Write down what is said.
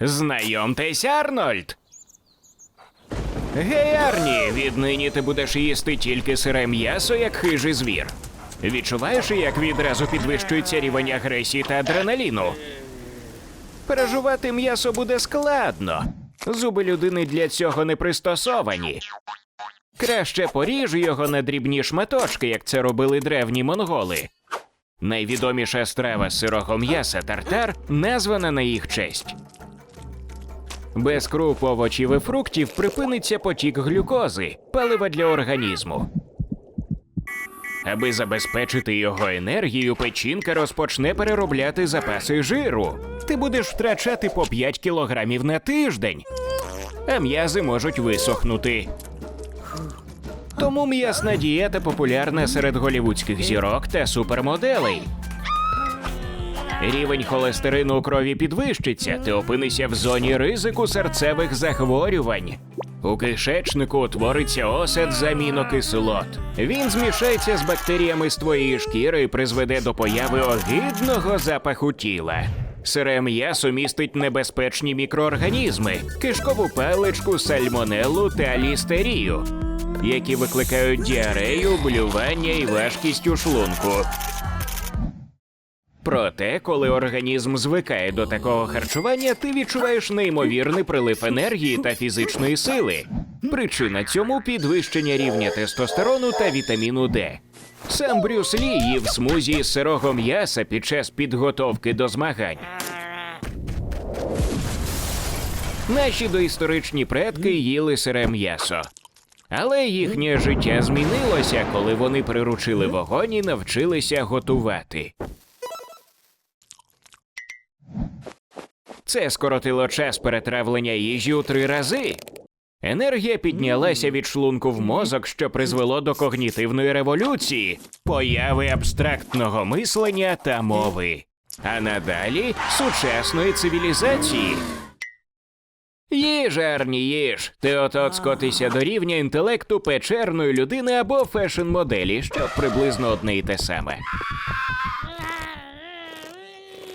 Знайомтесь, Арнольд. Гей, Арні, віднині ти будеш їсти тільки сире м'ясо, як хижий звір. Відчуваєш, як відразу підвищується рівень агресії та адреналіну? Пережувати м'ясо буде складно. Зуби людини для цього не пристосовані. Краще поріж його на дрібні шматочки, як це робили древні монголи. Найвідоміша страва сирого м'яса тартар названа на їх честь. Без круп, овочів і фруктів припиниться потік глюкози, палива для організму. Аби забезпечити його енергію, печінка розпочне переробляти запаси жиру. Ти будеш втрачати по 5 кілограмів на тиждень, а м'язи можуть висохнути. Тому м'ясна дієта популярна серед голівудських зірок та супермоделей. Рівень холестерину у крові підвищиться, ти опинишся в зоні ризику серцевих захворювань. У кишечнику утвориться осад з амінокислот. Він змішається з бактеріями з твоєї шкіри і призведе до появи огидного запаху тіла. Сире м'ясо містить небезпечні мікроорганізми, кишкову паличку, сальмонеллу та лістерію, які викликають діарею, блювання і важкість у шлунку. Проте, коли організм звикає до такого харчування, ти відчуваєш неймовірний прилив енергії та фізичної сили. Причина цьому підвищення рівня тестостерону та вітаміну Д. Сам Брюс Лі їв смузі з сирого м'яса під час підготовки до змагань. Наші доісторичні предки їли сире м'ясо. Але їхнє життя змінилося, коли вони приручили вогонь і навчилися готувати. Це скоротило час перетравлення їжі у три рази. Енергія піднялася від шлунку в мозок, що призвело до когнітивної революції, появи абстрактного мислення та мови, а надалі сучасної цивілізації. Їж, Арні, їж. Ти от скотися до рівня інтелекту печерної людини або фешн-моделі, що приблизно одне й те саме.